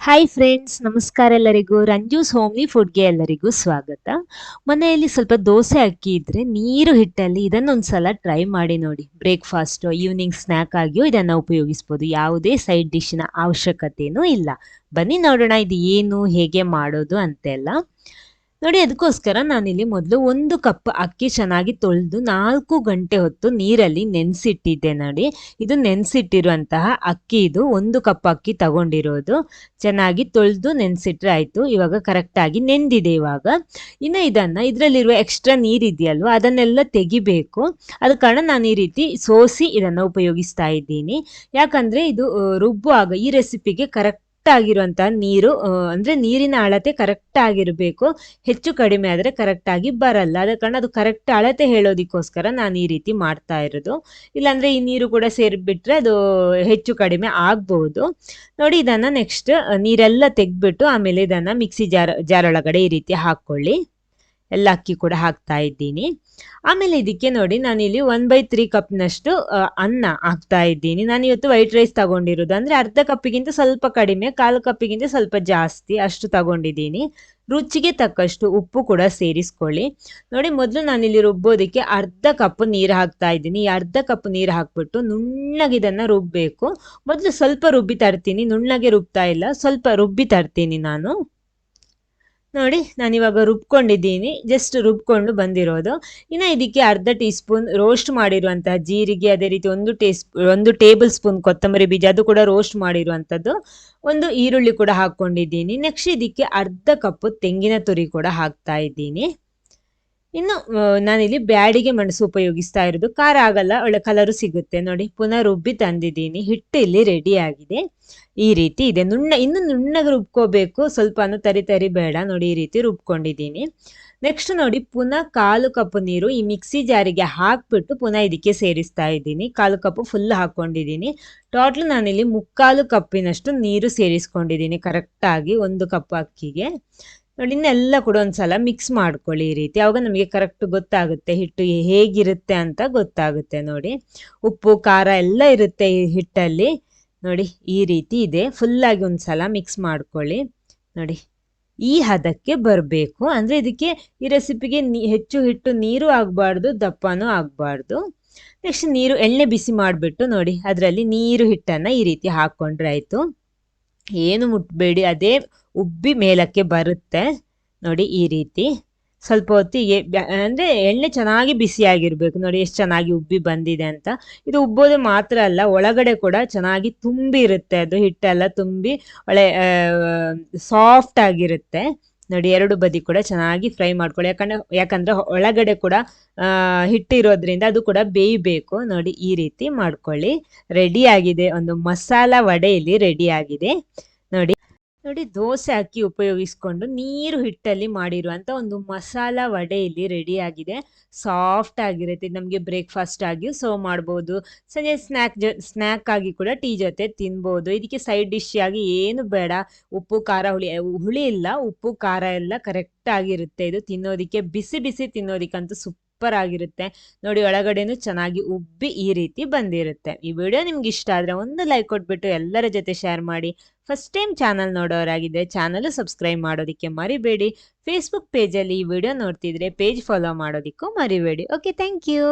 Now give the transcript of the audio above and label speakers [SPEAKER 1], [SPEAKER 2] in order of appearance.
[SPEAKER 1] Hi friends ನಮಸ್ಕಾರ ಎಲ್ಲರಿಗೂ. ರಂಜೂಸ್ homely ಫುಡ್ಗೆ ಎಲ್ಲರಿಗೂ ಸ್ವಾಗತ. ಮನೆಯಲ್ಲಿ ಸ್ವಲ್ಪ ದೋಸೆ, ಅಕ್ಕಿ ಇದ್ರೆ ನೀರು ಹಿಟ್ಟಲ್ಲಿ ಇದನ್ನೊಂದ್ಸಲ ಟ್ರೈ ಮಾಡಿ ನೋಡಿ. ಬ್ರೇಕ್ಫಾಸ್ಟ್ ಈವ್ನಿಂಗ್ ಸ್ನ್ಯಾಕ್ ಆಗಿಯೂ ಇದನ್ನು ಉಪಯೋಗಿಸ್ಬೋದು. ಯಾವುದೇ ಸೈಡ್ ಡಿಶ್ನ ಅವಶ್ಯಕತೆಯೂ ಇಲ್ಲ. ಬನ್ನಿ ನೋಡೋಣ, ಇದು ಏನು, ಹೇಗೆ ಮಾಡೋದು ಅಂತೆಲ್ಲ. ನೋಡಿ ಅದಕ್ಕೋಸ್ಕರ ನಾನಿಲ್ಲಿ ಮೊದಲು ಒಂದು ಕಪ್ ಅಕ್ಕಿ ಚೆನ್ನಾಗಿ ತೊಳೆದು ನಾಲ್ಕು ಗಂಟೆ ಹೊತ್ತು ನೀರಲ್ಲಿ ನೆನೆಸಿಟ್ಟಿದ್ದೆ ನೋಡಿ. ಇದು ನೆನೆಸಿಟ್ಟಿರುವಂತಹ ಅಕ್ಕಿ ಇದು. ಒಂದು ಕಪ್ ಅಕ್ಕಿ ತಗೊಂಡಿರೋದು. ಚೆನ್ನಾಗಿ ತೊಳೆದು ನೆನೆಸಿಟ್ರೆ ಆಯಿತು. ಇವಾಗ ಕರೆಕ್ಟಾಗಿ ನೆಂದಿದೆ ಇವಾಗ. ಇನ್ನು ಇದನ್ನು ಇದರಲ್ಲಿರುವ ಎಕ್ಸ್ಟ್ರಾ ನೀರಿದೆಯಲ್ವ, ಅದನ್ನೆಲ್ಲ ತೆಗಿಬೇಕು. ಅದ ಕಾರಣ ನಾನು ಈ ರೀತಿ ಸೋಸಿ ಇದನ್ನು ಉಪಯೋಗಿಸ್ತಾ ಇದ್ದೀನಿ. ಯಾಕಂದರೆ ಇದು, ರುಬ್ಬುವಾಗ ಈ ರೆಸಿಪಿಗೆ ಕರೆಕ್ಟ್ ಆಗಿರುವಂತಹ ನೀರು ಅಂದ್ರೆ ನೀರಿನ ಅಳತೆ ಕರೆಕ್ಟ್ ಆಗಿರಬೇಕು ಹೆಚ್ಚು ಕಡಿಮೆ ಆದ್ರೆ ಕರೆಕ್ಟ್ ಆಗಿ ಬರಲ್ಲ. ಅದ ಕಾರಣ ಅದು ಕರೆಕ್ಟ್ ಅಳತೆ ಹೇಳೋದಿಕ್ಕೋಸ್ಕರ ನಾನು ಈ ರೀತಿ ಮಾಡ್ತಾ ಇರೋದು. ಇಲ್ಲಾಂದ್ರೆ ಈ ನೀರು ಕೂಡ ಸೇರಿಬಿಟ್ರೆ ಅದು ಹೆಚ್ಚು ಕಡಿಮೆ ಆಗ್ಬಹುದು ನೋಡಿ, ಇದನ್ನ ನೆಕ್ಸ್ಟ್ ನೀರೆಲ್ಲ ತೆಗ್ದ್ಬಿಟ್ಟು ಆಮೇಲೆ ಇದನ್ನ ಮಿಕ್ಸಿ ಜಾರ್ ಜಾರ್ ಒಳಗಡೆ ಈ ರೀತಿ ಹಾಕೊಳ್ಳಿ. ಎಲ್ಲ ಅಕ್ಕಿ ಕೂಡ ಹಾಕ್ತಾ ಇದ್ದೀನಿ. ಆಮೇಲೆ ಇದಕ್ಕೆ ನೋಡಿ ನಾನಿಲ್ಲಿ ಒನ್ ಬೈ ತ್ರೀ ಕಪ್ನಷ್ಟು ಅನ್ನ ಹಾಕ್ತಾ ಇದ್ದೀನಿ. ನಾನು ಇವತ್ತು ವೈಟ್ ರೈಸ್ ತಗೊಂಡಿರೋದು. ಅಂದರೆ ಅರ್ಧ ಕಪ್ಪಿಗಿಂತ ಸ್ವಲ್ಪ ಕಡಿಮೆ, ಕಾಲು ಕಪ್ಪಿಗಿಂತ ಸ್ವಲ್ಪ ಜಾಸ್ತಿ ಅಷ್ಟು ತಗೊಂಡಿದ್ದೀನಿ. ರುಚಿಗೆ ತಕ್ಕಷ್ಟು ಉಪ್ಪು ಕೂಡ ಸೇರಿಸ್ಕೊಳ್ಳಿ. ನೋಡಿ ಮೊದಲು ನಾನಿಲ್ಲಿ ರುಬ್ಬೋದಕ್ಕೆ ಅರ್ಧ ಕಪ್ ನೀರು ಹಾಕ್ತಾ ಇದ್ದೀನಿ. ಈ ಅರ್ಧ ಕಪ್ ನೀರು ಹಾಕ್ಬಿಟ್ಟು ನುಣ್ಣಗೆ ಇದನ್ನು ರುಬ್ಬಬೇಕು ಮೊದಲು ಸ್ವಲ್ಪ ರುಬ್ಬಿ ತರ್ತೀನಿ. ನುಣ್ಣಗೆ ರುಬ್ತಾ ಇಲ್ಲ. ಸ್ವಲ್ಪ ರುಬ್ಬಿ ತರ್ತೀನಿ ನಾನು. ನೋಡಿ, ನಾನಿವಾಗ ರುಬ್ಕೊಂಡಿದ್ದೀನಿ. ಜಸ್ಟ್ ರುಬ್ಕೊಂಡು ಬಂದಿರೋದು. ಇನ್ನು ಇದಕ್ಕೆ ಅರ್ಧ ಟೀ ಸ್ಪೂನ್ ರೋಸ್ಟ್ ಮಾಡಿರುವಂತಹ ಜೀರಿಗೆ, ಅದೇ ರೀತಿ ಒಂದು ಟೀ ಒಂದು ಟೇಬಲ್ ಸ್ಪೂನ್ ಕೊತ್ತಂಬರಿ ಬೀಜ, ಅದು ಕೂಡ ರೋಸ್ಟ್ ಮಾಡಿರುವಂಥದ್ದು. ಒಂದು ಈರುಳ್ಳಿ ಕೂಡ ಹಾಕ್ಕೊಂಡಿದ್ದೀನಿ. ನೆಕ್ಸ್ಟ್ ಇದಕ್ಕೆ ಅರ್ಧ ಕಪ್ಪು ತೆಂಗಿನ ತುರಿ ಕೂಡ ಹಾಕ್ತಾ ಇದ್ದೀನಿ. ಇನ್ನು ನಾನಿಲ್ಲಿ ಬ್ಯಾಡಿಗೆ ಮೆಣಸು ಉಪಯೋಗಿಸ್ತಾ ಇರೋದು ಖಾರ ಆಗಲ್ಲ, ಒಳ್ಳೆ ಕಲರು ಸಿಗುತ್ತೆ. ನೋಡಿ, ಪುನಃ ರುಬ್ಬಿ ತಂದಿದ್ದೀನಿ. ಹಿಟ್ಟು ಇಲ್ಲಿ ರೆಡಿ ಆಗಿದೆ. ಈ ರೀತಿ ಇದೆ. ನುಣ್ಣ, ಇನ್ನು ನುಣ್ಣಗೆ ರುಬ್ಕೋಬೇಕು. ಸ್ವಲ್ಪ ತರಿ ತರಿ ಬೇಡ. ನೋಡಿ, ಈ ರೀತಿ ರುಬ್ಕೊಂಡಿದ್ದೀನಿ. ನೆಕ್ಸ್ಟ್ ನೋಡಿ, ಪುನಃ ಕಾಲು ಕಪ್ ನೀರು ಈ ಮಿಕ್ಸಿ ಜಾರಿಗೆ ಹಾಕ್ಬಿಟ್ಟು ಪುನಃ ಇದಕ್ಕೆ ಸೇರಿಸ್ತಾ ಇದ್ದೀನಿ. ಕಾಲು ಕಪ್ ಫುಲ್ ಹಾಕ್ಕೊಂಡಿದ್ದೀನಿ. ಟೋಟಲ್ ನಾನಿಲ್ಲಿ ಮುಕ್ಕಾಲು ಕಪ್ಪಿನಷ್ಟು ನೀರು ಸೇರಿಸ್ಕೊಂಡಿದ್ದೀನಿ ಕರೆಕ್ಟಾಗಿ ಒಂದು ಕಪ್ ಅಕ್ಕಿಗೆ. ನೋಡಿ, ಇನ್ನೆಲ್ಲ ಕೂಡ ಒಂದ್ಸಲ ಮಿಕ್ಸ್ ಮಾಡ್ಕೊಳ್ಳಿ ಈ ರೀತಿ. ಅವಾಗ ನಮಗೆ ಕರೆಕ್ಟ್ ಗೊತ್ತಾಗುತ್ತೆ ಹಿಟ್ಟು ಹೇಗಿರುತ್ತೆ ಅಂತ ಗೊತ್ತಾಗುತ್ತೆ ನೋಡಿ. ಉಪ್ಪು, ಖಾರ ಎಲ್ಲ ಇರುತ್ತೆ ಈ ಹಿಟ್ಟಲ್ಲಿ. ನೋಡಿ, ಈ ರೀತಿ ಇದೆ. ಫುಲ್ಲಾಗಿ ಒಂದ್ಸಲ ಮಿಕ್ಸ್ ಮಾಡ್ಕೊಳ್ಳಿ. ನೋಡಿ, ಈ ಹದಕ್ಕೆ ಬರಬೇಕು. ಅಂದರೆ ಇದಕ್ಕೆ ಈ ರೆಸಿಪಿಗೆ ಹೆಚ್ಚು ಹಿಟ್ಟು ನೀರು ಆಗಬಾರ್ದು, ದಪ್ಪನೂ ಆಗಬಾರ್ದು. ನೆಕ್ಸ್ಟ್ ನೀರು ಎಣ್ಣೆ ಬಿಸಿ ಮಾಡಿಬಿಟ್ಟು ನೋಡಿ, ಅದರಲ್ಲಿ ನೀರು ಹಿಟ್ಟನ್ನು ಈ ರೀತಿ ಹಾಕ್ಕೊಂಡ್ರೆ ಆಯಿತು. ಏನು ಮುಟ್ಬೇಡಿ, ಅದೇ ಉಬ್ಬಿ ಮೇಲಕ್ಕೆ ಬರುತ್ತೆ. ನೋಡಿ ಈ ರೀತಿ. ಸ್ವಲ್ಪ ಹೊತ್ತಿಗೆ ಅಂದ್ರೆ ಎಣ್ಣೆ ಚೆನ್ನಾಗಿ ಬಿಸಿಯಾಗಿರ್ಬೇಕು ನೋಡಿ ಎಷ್ಟು ಚೆನ್ನಾಗಿ ಉಬ್ಬಿ ಬಂದಿದೆ ಅಂತ. ಇದು ಉಬ್ಬೋದು ಮಾತ್ರ ಅಲ್ಲ, ಒಳಗಡೆ ಕೂಡ ಚೆನ್ನಾಗಿ ತುಂಬಿ ಇರುತ್ತೆ ಅದು ಹಿಟ್ಟೆಲ್ಲ ತುಂಬಿ, ಒಳ್ಳೆ ಸಾಫ್ಟ್ ಆಗಿರುತ್ತೆ. ನೋಡಿ, ಎರಡು ಬದಿ ಕೂಡ ಚೆನ್ನಾಗಿ ಫ್ರೈ ಮಾಡ್ಕೊಳ್ಳಿ. ಯಾಕಂದ್ರೆ ಯಾಕಂದ್ರೆ ಒಳಗಡೆ ಕೂಡ ಹಿಟ್ಟಿರೋದ್ರಿಂದ ಅದು ಕೂಡ ಬೇಯಬೇಕು. ನೋಡಿ, ಈ ರೀತಿ ಮಾಡ್ಕೊಳ್ಳಿ. ರೆಡಿ ಆಗಿದೆ. ಒಂದು ಮಸಾಲ ವಡೆ ಇಲ್ಲಿ ರೆಡಿ ಆಗಿದೆ. ನೋಡಿ ದೋಸೆ ಅಕ್ಕಿ ಉಪಯೋಗಿಸ್ಕೊಂಡು ನೀರು ಹಿಟ್ಟಲ್ಲಿ ಮಾಡಿರುವಂಥ ಒಂದು ಮಸಾಲ ವಡೆ ಇಲ್ಲಿ ರೆಡಿ ಆಗಿದೆ. ಸಾಫ್ಟ್ ಆಗಿರುತ್ತೆ. ನಮಗೆ ಬ್ರೇಕ್ಫಾಸ್ಟ್ ಆಗಿ ಸರ್ವ್ ಮಾಡ್ಬೋದು. ಸಂಜೆ ಸ್ನ್ಯಾಕ್ ಜೊ ಸ್ನ್ಯಾಕ್ ಆಗಿ ಕೂಡ ಟೀ ಜೊತೆ ತಿನ್ಬೋದು. ಇದಕ್ಕೆ ಸೈಡ್ ಡಿಶ್ ಆಗಿ ಏನು ಬೇಡ. ಉಪ್ಪು, ಖಾರ, ಹುಳಿ ಹುಳಿ ಇಲ್ಲ. ಉಪ್ಪು, ಖಾರ ಎಲ್ಲ ಕರೆಕ್ಟ್ ಆಗಿರುತ್ತೆ. ಇದು ತಿನ್ನೋದಕ್ಕೆ, ಬಿಸಿ ಬಿಸಿ ತಿನ್ನೋದಕ್ಕಂತೂ ಸೂಪರ್ ಆಗಿರುತ್ತೆ. ನೋಡಿ ಒಳಗಡೆನೂ ಚೆನ್ನಾಗಿ ಉಬ್ಬಿ ಈ ರೀತಿ ಬಂದಿರುತ್ತೆ. ಈ ವಿಡಿಯೋ ನಿಮ್ಗೆ ಇಷ್ಟ ಆದರೆ ಒಂದು ಲೈಕ್ ಕೊಟ್ಬಿಟ್ಟು ಎಲ್ಲರ ಜೊತೆ ಶೇರ್ ಮಾಡಿ. ಫಸ್ಟ್ ಟೈಮ್ ಚಾನಲ್ ನೋಡೋರಾಗಿದ್ದರೆ ಚಾನಲ್ ಸಬ್ಸ್ಕ್ರೈಬ್ ಮಾಡೋದಕ್ಕೆ ಮರಿಬೇಡಿ. ಫೇಸ್ಬುಕ್ ಪೇಜಲ್ಲಿ ಈ ವಿಡಿಯೋ ನೋಡ್ತಿದ್ರೆ ಪೇಜ್ ಫಾಲೋ ಮಾಡೋದಕ್ಕೂ ಮರಿಬೇಡಿ. Okay thank you